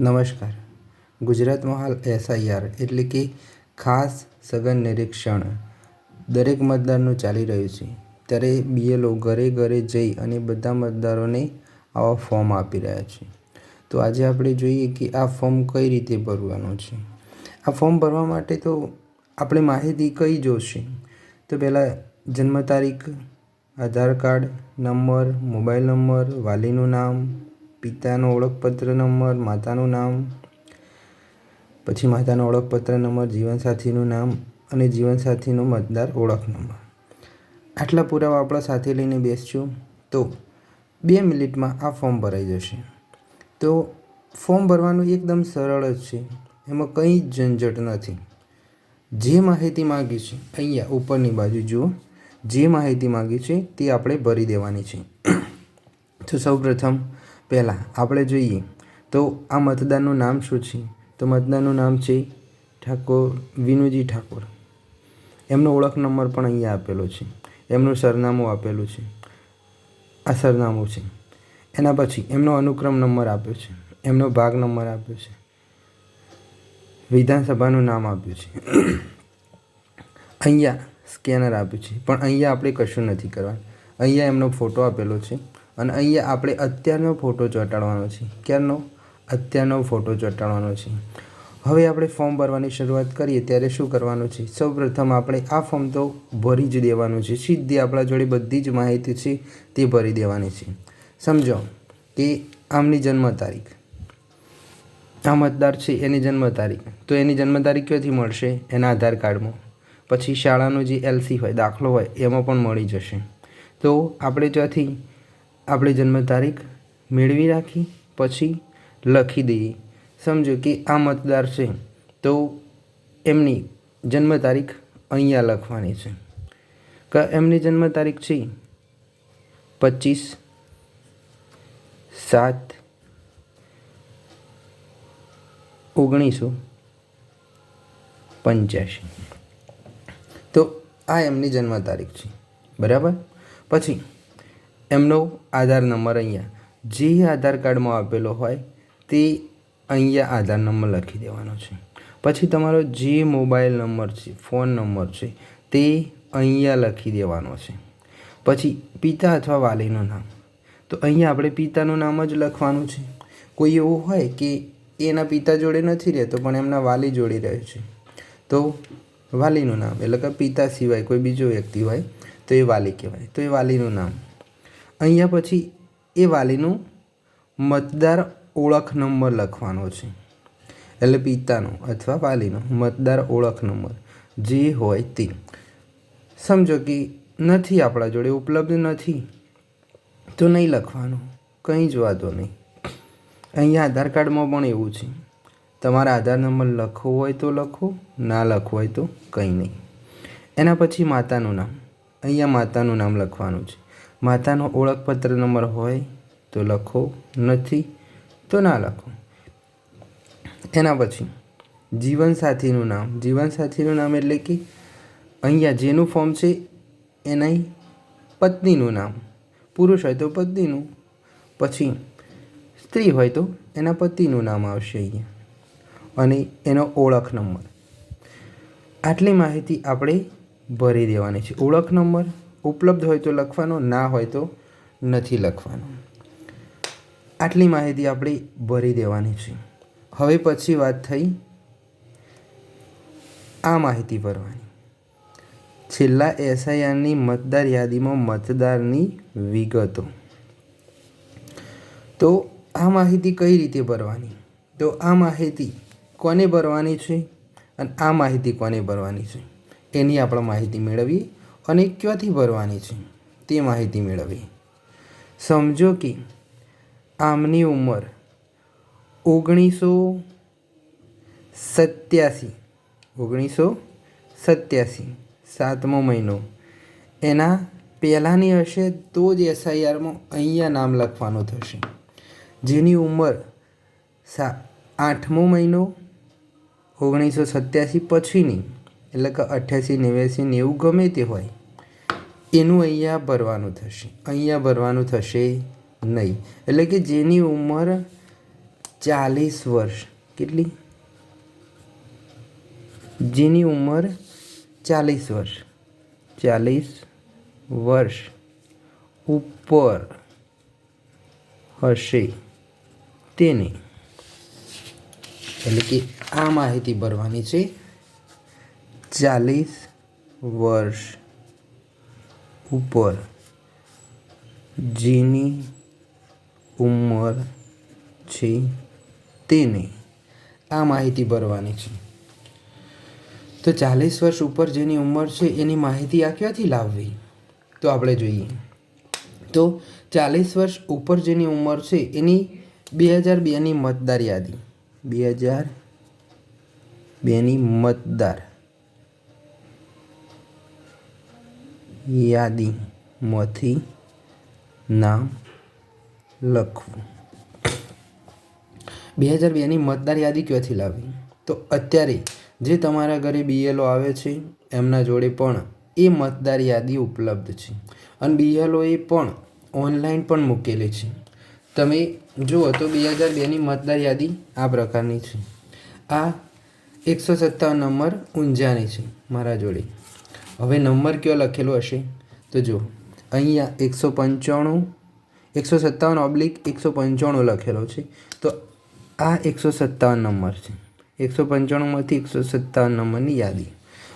નમસ્કાર. ગુજરાતમાં હાલ એસઆઈઆર એટલે કે ખાસ સઘન નિરીક્ષણ દરેક મતદારનું ચાલી રહ્યું છે. ત્યારે બીએલઓ ઘરે ઘરે જઈ અને બધા મતદારોને આવા ફોર્મ આપી રહ્યા છે. તો આજે આપણે જોઈએ કે આ ફોર્મ કઈ રીતે ભરવાનું છે. આ ફોર્મ ભરવા માટે તો આપણે માહિતી કઈ જોશે? તો પહેલાં જન્મ તારીખ, Aadhaar card, number, mobile number, વાલીનું નામ પિતાનો ઓળખપત્ર નંબર, માતાનું નામ, પછી માતાનો ઓળખપત્ર નંબર, જીવનસાથીનું નામ અને જીવનસાથીનો મતદાર ઓળખ નંબર. આટલા પુરાવા આપણા સાથે લઈને બેસશું તો બે મિનિટમાં આ ફોર્મ ભરાઈ જશે. તો ફોર્મ ભરવાનું એકદમ સરળ જ છે. એમાં કંઈ જ ઝંઝટ નથી. જે માહિતી માગી છે, અહીંયા ઉપરની બાજુ જુઓ. જે માહિતી માગી છે, તે આપણે ભરી દેવાની છે. તો સૌપ્રથમ પહેલાં આપણે જોઈએ તો આ મતદારનું નામ શું છે? તો મતદારનું નામ છે ઠાકોર, વિનુજી ઠાકોર. એમનો ઓળખ નંબર પણ અહીંયા આપેલો છે. એમનું સરનામું આપેલું છે. આ સરનામું છે. એના પછી એમનો અનુક્રમ નંબર આપ્યો છે. એમનો ભાગ નંબર આપ્યો છે. વિધાનસભાનું નામ આપ્યું છે. અહીંયા સ્કેનર આપ્યું છે. પણ અહીંયા આપણે કશું નથી કરવાનું. અહીંયા એમનો ફોટો આપેલો છે. અને અહીંયા આપણે અત્યારનો ફોટો ચોંટાડવાનો છે. ક્યારનો? અત્યારનો ફોટો ચોંટાડવાનો છે. હવે આપણે ફોર્મ ભરવાની શરૂઆત કરીએ, ત્યારે શું કરવાનું છે? સૌપ્રથમ આપણે આ ફોર્મ તો ભરી જ દેવાનું છે. સીધી આપણા જોડે બધી જ માહિતી છે, તે ભરી દેવાની છે. સમજો કે આમની જન્મ તારીખ. આ મતદાર છે, એની જન્મ તારીખ. તો એની જન્મ તારીખ ક્યાંથી મળશે? એના આધાર કાર્ડમાં. પછી શાળાનું જે એલસી હોય, દાખલો હોય, એમાં પણ મળી જશે. તો આપણે ત્યાંથી આપણે જન્મ તારીખ મેળવી રાખી, પછી લખી દઈએ. સમજો કે આ મતદાર છે, તો એમની જન્મ તારીખ અહીંયા લખવાની છે. કે એમની જન્મ તારીખ છે? પચીસ, સાત, ઓગણીસો પંચ્યાસી. તો આ એમની જન્મ તારીખ છે. બરાબર? પછી એમનો આધાર નંબર અહીંયા, જે આધાર કાર્ડમાં આપેલો હોય, તે અહીંયા આધાર નંબર લખી દેવાનો છે. પછી તમારો જે મોબાઈલ નંબર છે, ફોન નંબર છે, તે અહીંયા લખી દેવાનો છે. પછી પિતા અથવા વાલીનું નામ. તો અહીંયા આપણે પિતાનું નામ જ લખવાનું છે. કોઈ એવું હોય કે એના પિતા જોડે નથી રહેતો, પણ એમના વાલી જોડે રહે છે. તો વાલીનું નામ, એટલે કે પિતા સિવાય કોઈ બીજો વ્યક્તિ હોય, તો એ વાલી કહેવાય. તો એ વાલીનું નામ. અહીંયા પછી એ વાલીનું મતદાર ઓળખ નંબર લખવાનો છે. એટલે પિતાનો અથવા વાલીનો મતદાર ઓળખ નંબર જે હોય તે. સમજો કે નથી આપણા જોડે, ઉપલબ્ધ નથી. તો નહીં લખવાનું, કંઈ જ વાંધો નહીં. અહીંયા આધાર કાર્ડમાં પણ એવું છે. તમારા આધાર નંબર લખવો હોય તો લખો, ના લખવો હોય તો કંઈ નહીં. એના પછી માતાનું નામ. અહીંયા માતાનું નામ લખવાનું છે. માતાનો ઓળખપત્ર નંબર હોય તો લખો. નથી તો ના લખો. એના પછી જીવનસાથીનું નામ. જીવનસાથીનું નામ એટલે કે અહીંયા જેનું ફોર્મ છે એની પત્નીનું નામ. પુરુષ હોય તો પત્નીનું. પછી, સ્ત્રી હોય તો એના પતિનું નામ આવશે અહીંયા. અને એનો ઓળખ નંબર. આટલી માહિતી આપણે ભરી દેવાની છે. ઓળખ નંબર ઉપલબ્ધ હોય તો લખવાનો, ના હોય તો નથી લખવાનો. આટલી માહિતી આપણે ભરી દેવાની છે. હવે પછી વાત થઈ આ માહિતી ભરવાની. છેલ્લા એસઆઈઆરની મતદાર યાદીમાં મતદારની વિગતો. તો આ માહિતી કઈ રીતે ભરવાની? તો આ માહિતી કોને ભરવાની છે? અને આ માહિતી કોને ભરવાની છે? એની આપણે માહિતી મેળવીએ. અને ક્યાંથી ભરવાની છે? તે માહિતી મેળવવી સમજો કે આમની ઉંમર ઓગણીસો સત્યાસી ઓગણીસો સત્યાસી, સાતમો મહિનો. એના પહેલાંની હશે તો જ એસઆઈઆરમાં અહીંયા નામ લખવાનું થશે. જેની ઉંમર સા, આઠમો મહિનો, ઓગણીસો સત્યાસી પછીની, એટલે કે અઠ્યાસી, નેવ્યાસી નેવું ગમે તે હોય. એનું અહીંયા ભરવાનું થશે. અહીંયા ભરવાનું થશે નહીં. એટલે કે જેની ઉંમર ચાલીસ વર્ષ. કેટલી? જેની ઉંમર ચાલીસ વર્ષ. ચાલીસ વર્ષ ઉપર હશે તેને. એટલે કે આ માહિતી ભરવાની છે. ચાલીસ વર્ષ ઉપર જેની ઉંમર છે તેને આ માહિતી ભરવાની છે. તો ચાલીસ વર્ષ ઉપર જેની ઉંમર છે એની માહિતી આ ક્યાંથી લાવવી? તો આપણે જોઈએ. તો ચાલીસ વર્ષ ઉપર જેની ઉંમર છે એની બે હજાર બેની મતદાર યાદી. બે હજાર બેની મતદાર. યાદીમાંથી નામ લખવું. બે હજાર બેની મતદાર યાદી ક્યાંથી લાવવી? તો અત્યારે જે તમારા ઘરે બીએલઓ આવે છે, એમના જોડે પણ એ મતદાર યાદી ઉપલબ્ધ છે. અને બીએલઓએ પણ ઓનલાઈન પણ મૂકેલી છે. તમે જુઓ તો બે હજાર બેની મતદાર યાદી આ પ્રકારની છે. આ એકસો સત્તાવન નંબર ઊંઝાની છે, મારા જોડે. હવે નંબર કયો લખેલો હશે? તો જુઓ, અહીંયા એકસો પંચાણું, એકસો સત્તાવન ઓબ્લિક એકસો પંચાણું લખેલો છે. તો આ એકસો સત્તાવન નંબર છે. એકસો પંચાણુંમાંથી એકસો સત્તાવન નંબરની યાદી.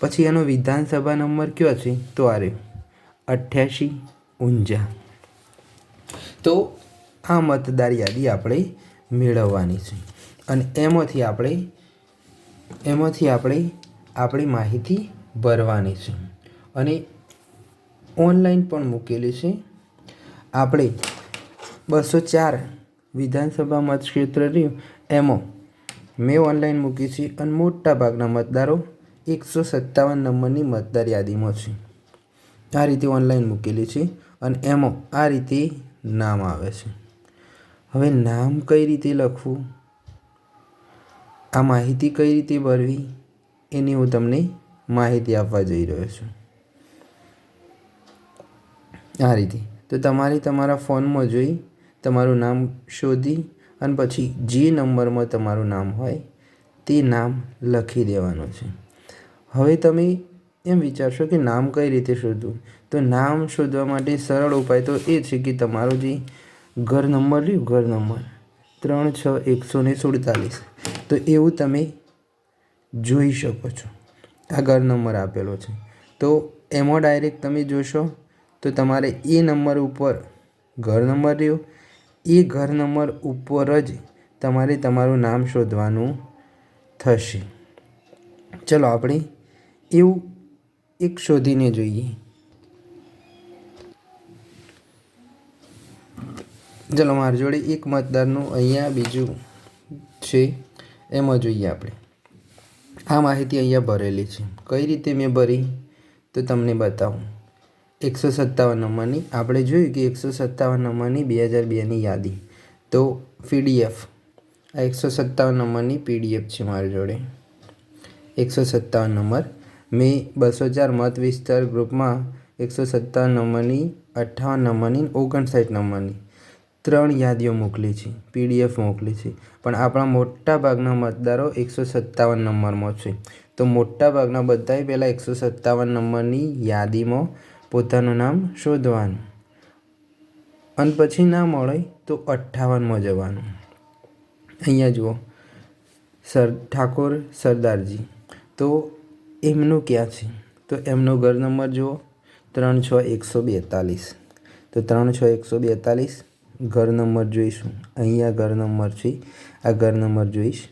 પછી એનો વિધાનસભા નંબર કયો છે? તો આ રહ્યો. અઠ્યાસી ઊંઝા. તો આ મતદાર યાદી આપણે મેળવવાની છે. અને એમાંથી આપણે એમાંથી આપણે આપણી માહિતી ભરવાની છે. અને ઓનલાઈન પણ મૂકેલી છે. આપણે બસો ચાર વિધાનસભા મતક્ષેત્ર રહ્યું, એમાં મેં ઓનલાઈન મૂકી છે અને મોટા ભાગના મતદારો એકસો સત્તાવન નંબરની મતદાર યાદીમાં છે. આ રીતે ઓનલાઈન મૂકેલી છે અને એમાં આ રીતે નામ આવે છે. હવે નામ કઈ રીતે લખવું? આ માહિતી કઈ રીતે ભરવી? એની હું તમને માહિતી આપવા જઈ રહ્યો છું. આ રીતે. તો તમારે તમારા ફોનમાં જોઈ તમારું નામ શોધી અને પછી જે નંબરમાં તમારું નામ હોય તે નામ લખી દેવાનું છે. હવે તમે એમ વિચારશો કે નામ કઈ રીતે શોધવું? તો નામ શોધવા માટે સરળ ઉપાય તો એ છે કે તમારો જે ઘર નંબર રહ્યું, ઘર નંબર ત્રણ છ એકસો ને સુડતાલીસ. તો એવું તમે જોઈ શકો છો. આ ઘર નંબર આપેલો છે. તો એમાં ડાયરેક્ટ તમે જોશો, તો તમારે એ નંબર ઉપર ઘર નંબર રહ્યો. એ ઘર નંબર ઉપર જ તમારે તમારું નામ શોધવાનું થશે. ચલો આપણે એવું એક શોધીને જોઈએ. ચલો મારી જોડે એક મતદારનું અહીંયા બીજું છે, એમાં જોઈએ આપણે. આ માહિતી અહીંયા ભરેલી છે. કઈ રીતે મેં ભરી? તો તમને બતાવું. એકસો સત્તાવન નંબરની, આપણે જોયું કે એકસો સત્તાવન નંબરની બે હજાર બેની યાદી. તો પીડીએફ. આ એકસો સત્તાવન નંબરની પીડીએફ છે મારી જોડે. એકસો સત્તાવન નંબર. મેં બસો ચાર મત વિસ્તાર ગ્રુપમાં એકસો સત્તાવન નંબરની, અઠ્ઠાવન નંબરની ઓગણસાઠ નંબરની. ત્રણ યાદીઓ મોકલી છે પીડીએફ મોકલી છે. પણ આપણા મોટા ભાગના મતદારો એકસો સત્તાવન નંબરમાં છે. તો મોટા ભાગના બધાએ પહેલાં એકસો સત્તાવન નંબરની યાદીમાં પોતાનું નામ શોધવાનું. અને પછી ના મળે તો અઠ્ઠાવનમાં જવાનું. અહીંયા જુઓ, સર, ઠાકોર સરદારજી. તો એમનું ક્યાં છે? તો એમનો ઘર નંબર જુઓ, ત્રણ છ એકસો બેતાલીસ. તો ત્રણ છ એકસો બેતાલીસ ઘર નંબર જોઈશું. અહીંયા ઘર નંબર છે. આ ઘર નંબર જોઈશ.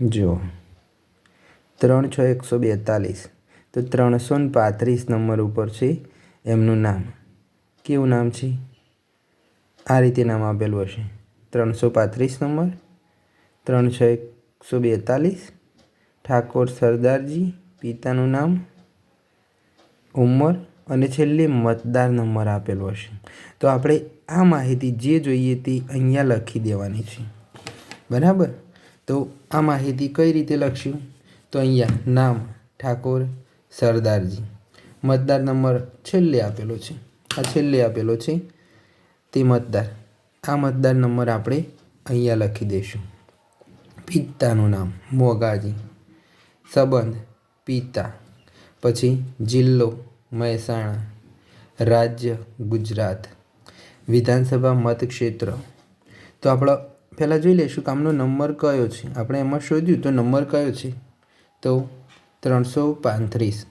જુઓ ત્રણ છ એકસો બેતાલીસ. તો ત્રણસો ને પાંત્રીસ નંબર ઉપર છે એમનું નામ. કેવું નામ છે? આ રીતે નામ આપેલું હશે. ત્રણસો પાંત્રીસ નંબર. ત્રણ છ એકસો બેતાલીસ. ઠાકોર સરદારજી, પિતાનું નામ ઉંમર અને છેલ્લે મતદાર નંબર આપેલો હશે. તો આપણે આ માહિતી જે જોઈએ તે અહીંયા લખી દેવાની છે. બરાબર? તો આ માહિતી કઈ રીતે લખશું તો અહીંયા નામ ઠાકોર સરદારજી. મતદાર નંબર છેલ્લે આપેલો છે. આ છેલ્લે આપેલો છે તે મતદાર. આ મતદાર નંબર આપણે અહીંયા લખી દઈશું. પિતાનું નામ મોગાજી. સંબંધ, પિતા, પછી જિલ્લો, મહેસાણા, રાજ્ય, ગુજરાત. વિધાનસભા મતક્ષેત્ર. તો આપણે પહેલાં જોઈ લઈશું કે આમનો નંબર કયો છે? આપણે એમાં શોધ્યું તો નંબર કયો છે? તો ત્રણસો પાંત્રીસ.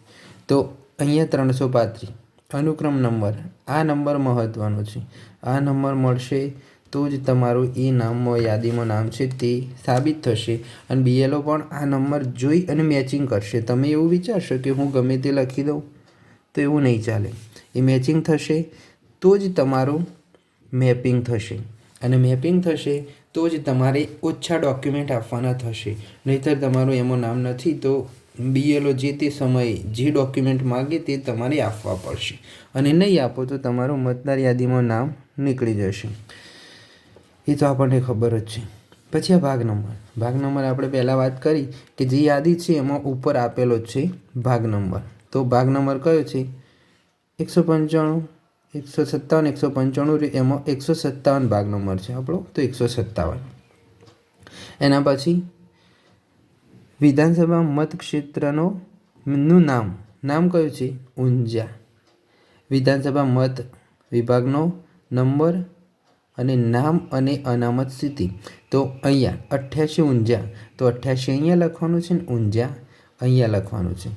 તો અહીંયા ત્રણસો પાંત્રીસ. અનુક્રમ નંબર. આ નંબર મહત્ત્વનો છે. આ નંબર મળશે તો જ તમારું એ નામમાં યાદીમાં નામ છે તે સાબિત થશે. અને બીએલઓ પણ આ નંબર જોઈ અને મેચિંગ કરશે. તમે એવું વિચારશો કે હું ગમે તે લખી દઉં? તો એવું નહીં ચાલે. એ મેચિંગ થશે, તો જ તમારું મેપિંગ થશે. અને મેપિંગ થશે, તો જ તમારે ઓછા ડોક્યુમેન્ટ આપવાના થશે. નહીંતર તમારું એમાં નામ નથી, તો બીએલઓ જે તે સમયે જે ડોક્યુમેન્ટ માગે તે તમારે આપવા પડશે. અને નહીં આપો તો તમારું મતદાર યાદીમાં નામ નીકળી જશે. એ તો આપણને ખબર જ છે. પછી આ ભાગ નંબર. ભાગ નંબર આપણે પહેલાં વાત કરી કે જે યાદી છે એમાં ઉપર આપેલો જ છે ભાગ નંબર. તો ભાગ નંબર કયો છે? એકસો પંચાણું, એકસો સત્તાવન, એકસો પંચાણું એમાં એકસો સત્તાવન ભાગ નંબર છે આપણો, તો એકસો સત્તાવન. એના પછી વિધાનસભા મતક્ષેત્રનો નું નામ. નામ કયું છે? ઊંઝા. વિધાનસભા મત વિભાગનો નંબર અને નામ અને અનામત સ્થિતિ. તો અહીંયા અઠ્યાસી ઊંઝા, તો અઠ્યાસી અહીંયા લખવાનું છે ને ઊંઝા અહીંયા લખવાનું છે.